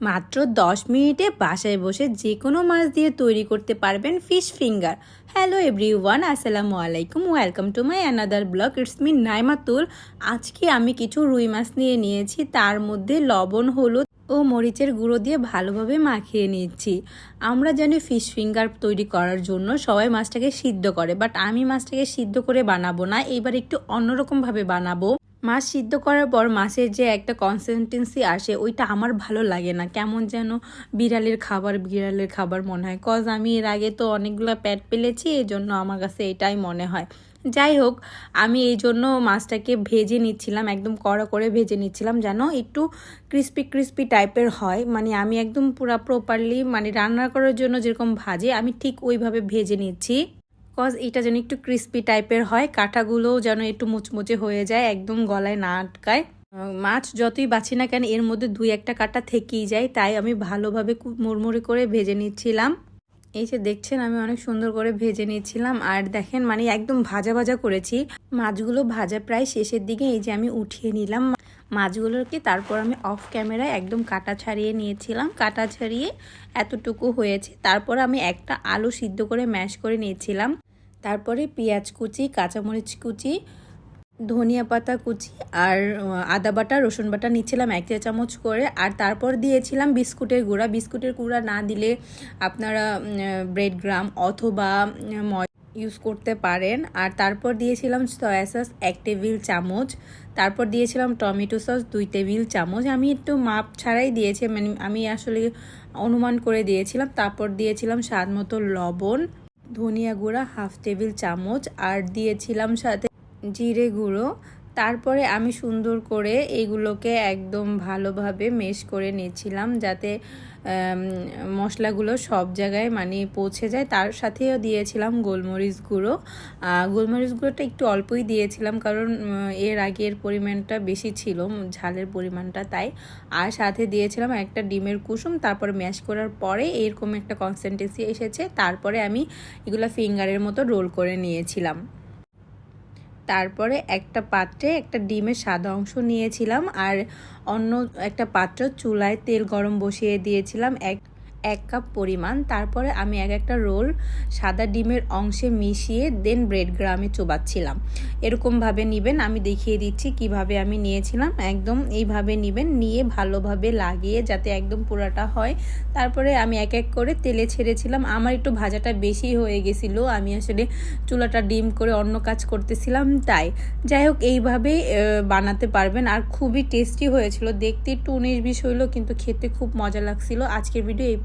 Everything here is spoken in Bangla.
মাত্র দশ মিনিটে বাসায় বসে যে কোনো মাছ দিয়ে তৈরি করতে পারবেন fish finger. Hello everyone আসসালামু আলাইকুম। Welcome to my another blog. It's me Naimatul আজকে আমি কিছু রুই মাছ নিয়ে নিয়েছি। তার মধ্যে লবণ, হলুদ ও মরিচের গুঁড়ো দিয়ে ভালোভাবে মাখিয়ে নিচ্ছি। আমরা জানি ফিশ ফিঙ্গার তৈরি করার জন্য সবাই মাছটাকে সিদ্ধ করে, বাট আমি মাছটাকে সিদ্ধ করে বানাবো না। এবার একটু অন্যরকমভাবে বানাবো। মাছ সিদ্ধ করার পর মাছের যে একটা কনসিস্টেন্সি আসে, ওইটা আমার ভালো লাগে না। কেমন যেন বিড়ালের খাবার বিড়ালের খাবার মনে হয়। কজ আমি এর আগে তো অনেকগুলো প্যাট পেলেছি এই জন্য আমার কাছে এটাই মনে হয়। যাই হোক, আমি এই জন্য মাছটাকে ভেজে নিচ্ছিলাম, একদম কড়া করে ভেজে নিচ্ছিলাম যেন একটু ক্রিস্পি ক্রিস্পি টাইপের হয়। মানে আমি একদম পুরা প্রপারলি মানে রান্না করার জন্য যেরকম ভাজে, আমি ঠিক ওইভাবে ভেজে নিচ্ছি। কজ এটা যেন একটু ক্রিস্পি টাইপের হয় কাঁটাগুলোও যেন একটু মুচমুচে হয়ে যায়, একদম গলায় না আটকায়। মাছ যতই বাছি না কেন, এর মধ্যে দুই একটা কাটা থেকেই যায়, তাই আমি ভালোভাবে মুড়মুড়ি করে ভেজে নিচ্ছিলাম। এই যে দেখছেন, আমি অনেক সুন্দর করে ভেজে নিচ্ছিলাম। আর দেখেন মানে একদম ভাজা ভাজা করেছি। মাছগুলো ভাজা প্রায় শেষের দিকে এই যে আমি উঠিয়ে নিলাম মাছগুলোকে। তারপর আমি অফ ক্যামেরায় একদম কাটা ছাড়িয়ে নিয়েছিলাম। কাটা ছাড়িয়ে এতটুকু হয়েছে। তারপর আমি একটা আলু সিদ্ধ করে ম্যাশ করে নিয়েছিলাম। তারপরে পেঁয়াজ কুচি, কাঁচামরিচ কুচি, ধনিয়া পাতা কুচি আর আদা বাটা, রসুন বাটা নিচ্ছিলাম এক চা চামচ করে। আর তারপর দিয়েছিলাম বিস্কুটের গুঁড়া। বিস্কুটের গুঁড়া না দিলে আপনারা ব্রেড গ্রাম অথবা ইউজ করতে পারেন। আর তারপর দিয়েছিলাম সয়া সস এক টেবিল চামচ। তারপর দিয়েছিলাম টমেটো সস দুই টেবিল চামচ। আমি একটু মাপ ছাড়াই দিয়েছি মানে আমি আসলে অনুমান করে দিয়েছিলাম। তারপর দিয়েছিলাম স্বাদ মতো লবণ। ধনিয়া গুঁড়া হাফ টেবিল চামচ আর দিয়েছিলাম সাথে জিরে গুঁড়ো। তারপরে আমি সুন্দর করে এইগুলোকে একদম ভালোভাবে মেশ করে নিয়েছিলাম যাতে মশলাগুলো সব জায়গায় মানে পৌঁছে যায়। তার সাথেও দিয়েছিলাম গোলমরিচ গুঁড়ো। গোলমরিচ গুঁড়োটা একটু অল্পই দিয়েছিলাম কারণ এর আগের পরিমাণটা বেশি ছিল, ঝালের পরিমাণটা তাই। আর সাথে দিয়েছিলাম একটা ডিমের কুসুম, তারপর ম্যাশ করার পরে এরকম একটা কনসেন্টেন্সি এসেছে। তারপরে আমি এগুলো ফিঙ্গারের মতো রোল করে নিয়েছিলাম। তারপরে একটা পাত্রে একটা ডিমের সাদা অংশ নিয়েছিলাম আর অন্য একটা পাত্র চুলায় তেল গরম বসিয়ে দিয়েছিলাম এক এক কাপ পরিমাণ। তারপরে আমি এক একটা রোল সাদা ডিমের অংশে মিশিয়ে দেন ব্রেড গ্রামে চোবাচ্ছিলাম। এরকমভাবে নেবেন। আমি দেখিয়ে দিচ্ছি কীভাবে আমি নিয়েছিলাম। একদম এইভাবে নেবেন। নিয়ে ভালোভাবে লাগিয়ে যাতে একদম পুরাটা হয়। তারপরে আমি এক এক করে তেলে ছেড়েছিলাম। আমার একটু ভাজাটা বেশি হয়ে গেছিল। আমি আসলে চুলাটা ডিম করে অন্য কাজ করতেছিলাম তাই। যাই হোক এইভাবে বানাতে পারবেন। আর খুবই টেস্টি হয়েছিল। দেখতে একটু উনিশ বিশ হইল, কিন্তু খেতে খুব মজা লাগছিল। আজকের ভিডিও এই